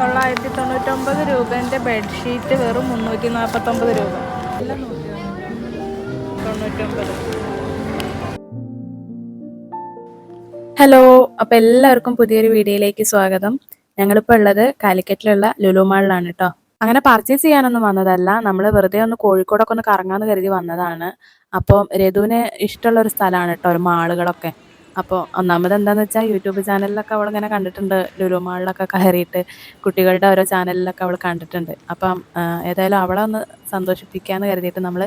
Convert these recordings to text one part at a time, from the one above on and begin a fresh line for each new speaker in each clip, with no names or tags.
തൊള്ളായിരത്തി തൊണ്ണൂറ്റൊമ്പത് രൂപേന്റെ ബെഡ്ഷീറ്റ് വെറും മുന്നൂറ്റി നാൽപ്പത്തൊമ്പത് രൂപ തൊണ്ണൂറ്റൊമ്പത്.
ഹലോ അപ്പൊ എല്ലാവർക്കും പുതിയൊരു വീഡിയോയിലേക്ക് സ്വാഗതം. ഞങ്ങളിപ്പോൾ ഉള്ളത് കാലിക്കറ്റിലുള്ള ലുലു മാളിലാണ് കേട്ടോ അങ്ങനെ പർച്ചേസ് ചെയ്യാനൊന്നും വന്നതല്ല. നമ്മൾ വെറുതെ ഒന്ന് കോഴിക്കോടൊക്കെ ഒന്ന് കറങ്ങാന്ന് കരുതി വന്നതാണ്. അപ്പോൾ രഘുവിന് ഇഷ്ടമുള്ള ഒരു സ്ഥലമാണ് കേട്ടോ ഒരു മാളുകളൊക്കെ. അപ്പോൾ ഒന്നാമത് എന്താണെന്ന് വെച്ചാൽ യൂട്യൂബ് ചാനലിലൊക്കെ അവൾ ഇങ്ങനെ കണ്ടിട്ടുണ്ട്. ലുലുമാളിലൊക്കെ കയറിയിട്ട് കുട്ടികളുടെ ഓരോ ചാനലിലൊക്കെ അവൾ കണ്ടിട്ടുണ്ട്. അപ്പം ഏതായാലും അവളെ ഒന്ന് സന്തോഷിപ്പിക്കാന്ന് കരുതിയിട്ട് നമ്മൾ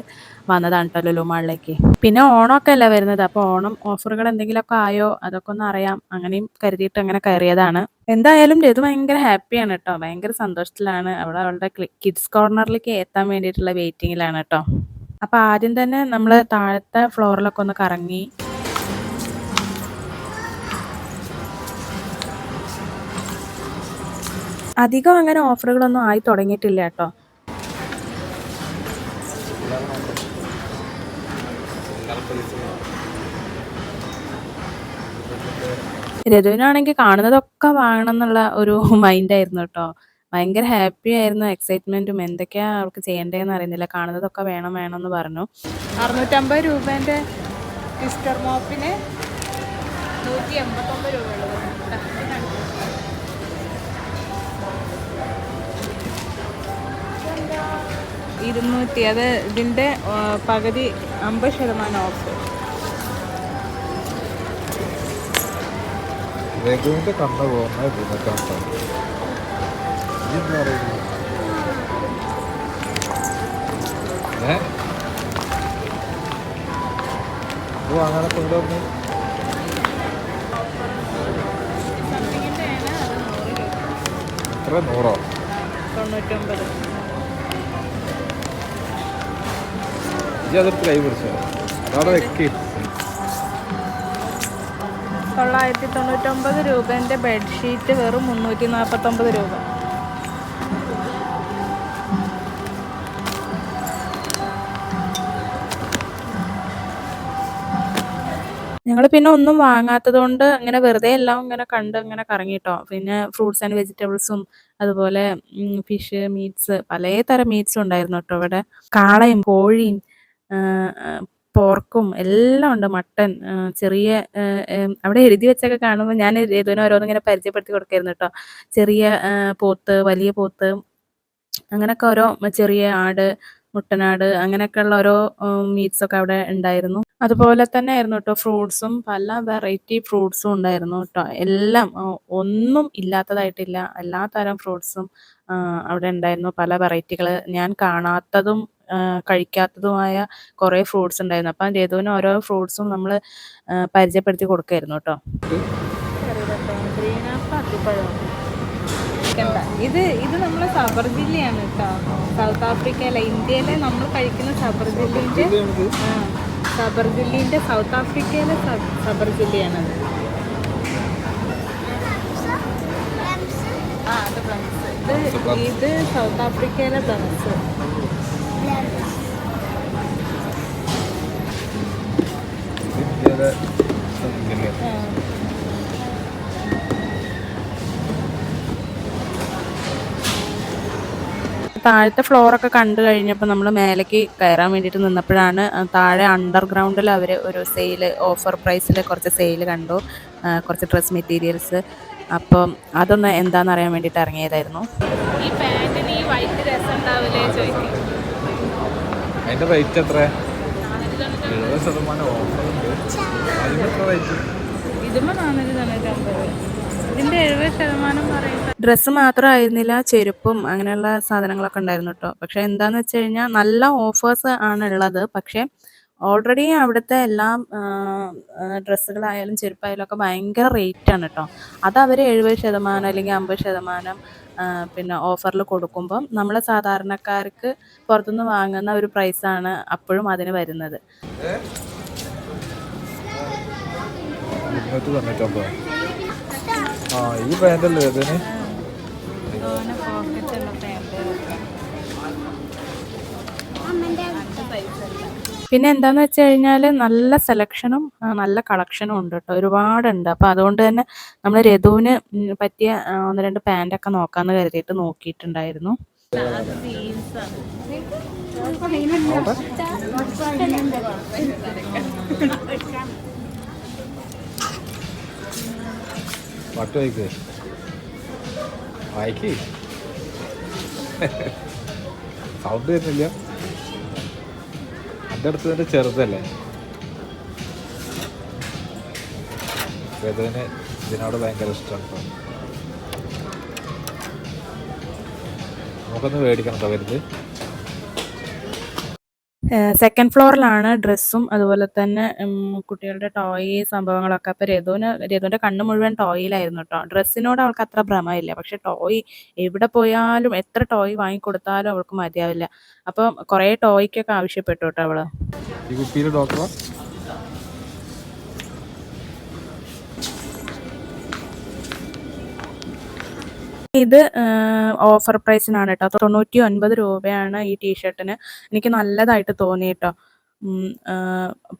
വന്നതാണ് കേട്ടോ ലുലുമാളിലേക്ക് പിന്നെ ഓണമൊക്കെ അല്ല വരുന്നത്? അപ്പോൾ ഓണം ഓഫറുകൾ എന്തെങ്കിലുമൊക്കെ ആയോ? അതൊക്കെ ഒന്ന് അറിയാം. അങ്ങനെയും കരുതിയിട്ട് അങ്ങനെ കയറിയതാണ്. എന്തായാലും രഘു ഭയങ്കര ഹാപ്പിയാണ് കേട്ടോ ഭയങ്കര സന്തോഷത്തിലാണ്. അവൾ അവളുടെ കിഡ്സ് കോർണറിലേക്ക് എത്താൻ വേണ്ടിയിട്ടുള്ള വെയിറ്റിങ്ങിലാണ് കേട്ടോ അപ്പൊ ആദ്യം തന്നെ നമ്മൾ താഴത്തെ ഫ്ലോറിലൊക്കെ ഒന്ന് കറങ്ങി അധികം അങ്ങനെ ഓഫറുകളൊന്നും ആയി തുടങ്ങിയിട്ടില്ല കേട്ടോ. രഘുവിനാണെങ്കിൽ കാണുന്നതൊക്കെ വാങ്ങണം എന്നുള്ള ഒരു മൈൻഡായിരുന്നു കേട്ടോ. ഭയങ്കര ഹാപ്പി ആയിരുന്നു എക്സൈറ്റ്മെന്റും എന്തൊക്കെയാ അവൾക്ക് ചെയ്യേണ്ടതെന്ന് അറിയുന്നില്ല. കാണുന്നതൊക്കെ വേണം വേണം എന്ന് പറഞ്ഞു.
അറുന്നൂറ്റമ്പത് രൂപേന്റെ മിസ്റ്റർ മോപ്പിന് നൂറ്റി എൺപത്തൊമ്പത് രൂപ ഇരുന്നൂറ്റി അത് ഇതിന്റെ പകുതി അമ്പത് ശതമാനം ഓഫ്.
കണ്ണ പോകുന്ന കൊണ്ടുവന്ന് എത്ര നൂറോ?
തൊണ്ണൂറ്റൊമ്പത്.
ഈ അതെടുത്ത് കൈ പിടിച്ചോ. അതവിടെ വെക്കി.
തൊള്ളായിരത്തി തൊണ്ണൂറ്റൊമ്പത് ബെഡ്ഷീറ്റ് വെറും മുന്നൂറ്റി നാൽപ്പത്തൊമ്പത് രൂപ.
ഞങ്ങൾ പിന്നെ ഒന്നും വാങ്ങാത്തത് കൊണ്ട് ഇങ്ങനെ വെറുതെ എല്ലാം ഇങ്ങനെ കണ്ട് ഇങ്ങനെ കറങ്ങിട്ടോ. പിന്നെ ഫ്രൂട്ട്സ് ആൻഡ് വെജിറ്റബിൾസും അതുപോലെ ഫിഷ് മീറ്റ്സ് പലതരം മീറ്റ്സും ഉണ്ടായിരുന്നു കേട്ടോ ഇവിടെ. കാളയും കോഴിയും പോർക്കും എല്ലാം ഉണ്ട് മട്ടൻ ചെറിയ അവിടെ എഴുതി വെച്ചൊക്കെ കാണുമ്പോൾ ഞാൻ രഘുവിന് ഓരോന്നും ഇങ്ങനെ പരിചയപ്പെടുത്തി കൊടുക്കായിരുന്നു കേട്ടോ. ചെറിയ പോത്ത് വലിയ പോത്ത് അങ്ങനെയൊക്കെ ഓരോ ചെറിയ ആട് മുട്ടനാട് അങ്ങനെയൊക്കെയുള്ള ഓരോ മീറ്റ്സ് ഒക്കെ അവിടെ ഉണ്ടായിരുന്നു. അതുപോലെ തന്നെ ആയിരുന്നു കേട്ടോ ഫ്രൂട്ട്സും പല വെറൈറ്റി ഫ്രൂട്ട്സും ഉണ്ടായിരുന്നു കേട്ടോ. എല്ലാം ഒന്നും ഇല്ലാത്തതായിട്ടില്ല. എല്ലാ തരം ഫ്രൂട്ട്സും അവിടെ ഉണ്ടായിരുന്നു. പല വെറൈറ്റികൾ ഞാൻ കാണാത്തതും കഴിക്കാത്തതുമായ കുറേ ഫ്രൂട്ട്സ് ഉണ്ടായിരുന്നു. അപ്പം ജേതുവിന് ഓരോ ഫ്രൂട്ട്സും നമ്മൾ പരിചയപ്പെടുത്തി കൊടുക്കായിരുന്നു കേട്ടോ.
ഇത് ഇത് നമ്മൾ സബർജില്ലയാണ് കേട്ടോ. സൗത്ത് ആഫ്രിക്കയിലെ ഇന്ത്യയിലെ നമ്മൾ കഴിക്കുന്ന സബർ സബർജില്ലിന്റെ സബർ ജില്ലിന്റെ സൗത്ത് ആഫ്രിക്കയിലെ സബർജില്ലയാണ് സബർ ജില്ലയാണത്. ആ അത് ഇത് ഇത് സൗത്ത് ആഫ്രിക്കയിലെ ആ.
താഴത്തെ ഫ്ലോറൊക്കെ കണ്ടു കഴിഞ്ഞപ്പോൾ നമ്മൾ മേലേക്ക് കയറാൻ വേണ്ടിയിട്ട് നിന്നപ്പോഴാണ് താഴെ അണ്ടർഗ്രൗണ്ടിൽ അവർ ഒരു സെയിൽ ഓഫർ പ്രൈസിൽ കുറച്ച് സെയിൽ കണ്ടു. കുറച്ച് ഡ്രസ് മെറ്റീരിയൽസ് അപ്പം അതൊന്ന് എന്താണെന്ന് അറിയാൻ വേണ്ടിയിട്ട് ഇറങ്ങിയതായിരുന്നു.
ഈ പാന്റിന് ഈ വൈറ്റ് രസം ഉണ്ടാവില്ലേ ചോദിക്കും?
അതിന്റെ റേറ്റ് എത്ര എഴുപത് ശതമാനം ഓഫറുണ്ട് അതിന് എത്ര റേറ്റ്
ഇതുമ്പോൾ നാനൂറ്റി തൊണ്ണൂറ്റൊമ്പത്. ഇതിന്റെ എഴുപത് ശതമാനം പറയുന്നത്
ഡ്രസ്സ് മാത്രമായിരുന്നില്ല ചെരുപ്പും അങ്ങനെയുള്ള സാധനങ്ങളൊക്കെ ഉണ്ടായിരുന്നു കേട്ടോ പക്ഷെ എന്താന്ന് വെച്ച് കഴിഞ്ഞാൽ നല്ല ഓഫേഴ്സ് ആണ് ഉള്ളത്. പക്ഷെ ഓൾറെഡി അവിടുത്തെ എല്ലാ ഡ്രസ്സുകളായാലും ചെരുപ്പായാലും ഒക്കെ ഭയങ്കര റേറ്റ് ആണ് കേട്ടോ അത് അവർ എഴുപത് ശതമാനം അല്ലെങ്കിൽ അമ്പത് ശതമാനം പിന്നെ ഓഫറിൽ കൊടുക്കുമ്പം നമ്മൾ സാധാരണക്കാർക്ക് പുറത്തുനിന്ന് വാങ്ങുന്ന ഒരു പ്രൈസാണ് അപ്പോഴും അതിന് വരുന്നത്
ആ ഈ പാന്റല്ലേ ഇതിന്
പിന്നെ എന്താന്ന് വെച്ച് കഴിഞ്ഞാൽ നല്ല സെലക്ഷനും നല്ല കളക്ഷനും ഉണ്ട് കേട്ടോ ഒരുപാടുണ്ട്. അപ്പോൾ അതുകൊണ്ട് തന്നെ നമ്മൾ രഘുവിന് പറ്റിയ ഒന്ന് രണ്ട് പാന്റൊക്കെ നോക്കാമെന്ന് കരുതിയിട്ട് നോക്കിയിട്ടുണ്ടായിരുന്നു.
വായിക്കേ. സൗണ്ട് വരുന്നില്ല. എന്റെ അടുത്ത് തന്നെ ചെറുതല്ലേ വേദന ഇതിനോട് ഭയങ്കര ഇഷ്ടമാണ്. നമുക്കൊന്ന് മേടിക്കണം കേട്ടോ വലുത്
സെക്കൻഡ് ഫ്ലോറിലാണ് ഡ്രസ്സും അതുപോലെ തന്നെ കുട്ടികളുടെ ടോയ് സംഭവങ്ങളൊക്കെ. അപ്പൊ രഘുവിന് രഘുവിന്റെ കണ്ണ് മുഴുവൻ ടോയിലായിരുന്നു കേട്ടോ ഡ്രസ്സിനോട് അവൾക്ക് അത്ര ഭ്രമമില്ല. പക്ഷെ ടോയ് എവിടെ പോയാലും എത്ര ടോയ് വാങ്ങിക്കൊടുത്താലും അവൾക്ക് മതിയാവില്ല. അപ്പം കുറേ ടോയ്ക്കൊക്കെ ആവശ്യപ്പെട്ടു കേട്ടോ
അവൾ.
ഇത് ഓഫർ പ്രൈസിനാണ് കേട്ടോ തൊണ്ണൂറ്റി ഒൻപത് രൂപയാണ് ഈ ടീഷർട്ടിന് എനിക്ക് നല്ലതായിട്ട് തോന്നി കേട്ടോ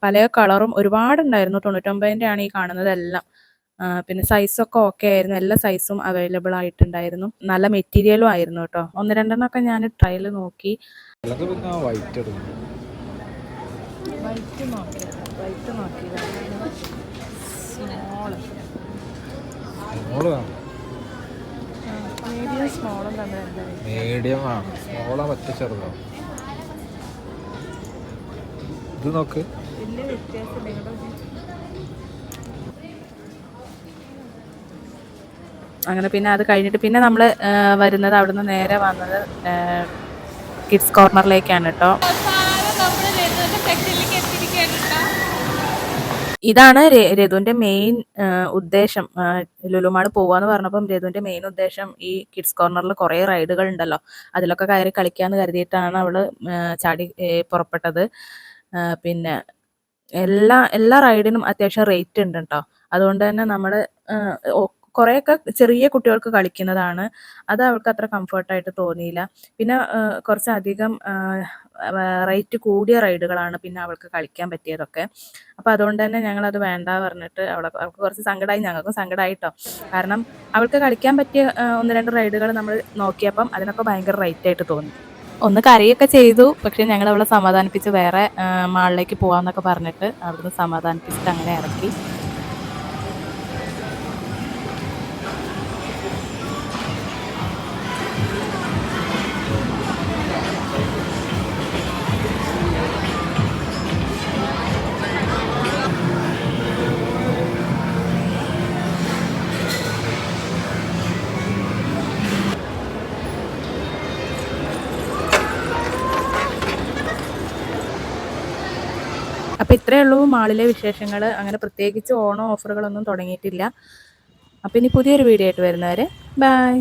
പല കളറും ഒരുപാടുണ്ടായിരുന്നു. തൊണ്ണൂറ്റൊമ്പതിന്റെ ആണ് ഈ കാണുന്നതെല്ലാം. പിന്നെ സൈസൊക്കെ ഓക്കെ ആയിരുന്നു. എല്ലാ സൈസും അവൈലബിൾ ആയിട്ടുണ്ടായിരുന്നു. നല്ല മെറ്റീരിയലും ആയിരുന്നു കേട്ടോ ഒന്ന് രണ്ടെണ്ണമൊക്കെ ഞാൻ ട്രയൽ നോക്കി.
വൈറ്റ് എടുക്കും
വൈറ്റ് നോക്കി വൈറ്റ് നോക്കിയതാണ്
സ്മോൾ വേണം
മീഡിയം
മീഡിയം ആണ്. സ്മോളാ പറ്റ ചെറുതോ. ഇത് നോക്ക്.
വലിയ വ്യത്യാസമില്ല ഇങ്ങോട്ട്
അങ്ങനെ പിന്നെ അത് കഴിഞ്ഞിട്ട് പിന്നെ നമ്മൾ വരുന്നത് അവിടുന്ന് നേരെ വന്നത് കിഡ്സ് കോർണറിലേക്കാണ് കേട്ടോ. ഇതാണ് രഘുവിന്റെ മെയിൻ ഉദ്ദേശം. ലുലുമാട് പോവാന്ന് പറഞ്ഞപ്പം രഘുവിന്റെ മെയിൻ ഉദ്ദേശം ഈ കിഡ്സ് കോർണറിൽ കുറെ റൈഡുകൾ ഉണ്ടല്ലോ. അതിലൊക്കെ കയറി കളിക്കാന്ന് കരുതിയിട്ടാണ് അവൾ ചാടി പുറപ്പെട്ടത്. പിന്നെ എല്ലാ എല്ലാ റൈഡിനും അത്യാവശ്യം റേറ്റ് ഉണ്ട് കേട്ടോ അതുകൊണ്ട് തന്നെ നമ്മൾ കുറേയൊക്കെ ചെറിയ കുട്ടികൾക്ക് കളിക്കുന്നതാണ്. അത് അവൾക്ക് അത്ര കംഫർട്ടായിട്ട് തോന്നിയില്ല. പിന്നെ കുറച്ചധികം റേറ്റ് കൂടിയ റൈഡുകളാണ് പിന്നെ അവൾക്ക് കളിക്കാൻ പറ്റിയതൊക്കെ. അപ്പോൾ അതുകൊണ്ട് തന്നെ ഞങ്ങൾ ഞങ്ങളത് വേണ്ട പറഞ്ഞിട്ട് അവളെ അവൾക്ക് കുറച്ച് സങ്കടമായി ഞങ്ങൾക്കും സങ്കടമായിട്ടോ കാരണം അവൾക്ക് കളിക്കാൻ പറ്റിയ ഒന്ന് രണ്ട് റൈഡുകൾ നമ്മൾ നോക്കിയപ്പം അതിനൊക്കെ ഭയങ്കര റേറ്റ് ആയിട്ട് തോന്നി. ഒന്ന് കരയൊക്കെ ചെയ്തു. പക്ഷെ ഞങ്ങൾ അവളെ സമാധാനിപ്പിച്ച് വേറെ മാളിലേക്ക് പോകാമെന്നൊക്കെ പറഞ്ഞിട്ട് അവിടുന്ന് സമാധാനിപ്പിച്ചിട്ട് അങ്ങനെ ഇറക്കി. അപ്പോൾ ഇത്രയേ ഉള്ളൂ മാളിലെ വിശേഷങ്ങൾ അങ്ങനെ പ്രത്യേകിച്ച് ഓണം ഓഫറുകളൊന്നും തുടങ്ങിയിട്ടില്ല. അപ്പോൾ ഇനി പുതിയൊരു വീഡിയോ ആയിട്ട് വരുന്നവരെ ബൈ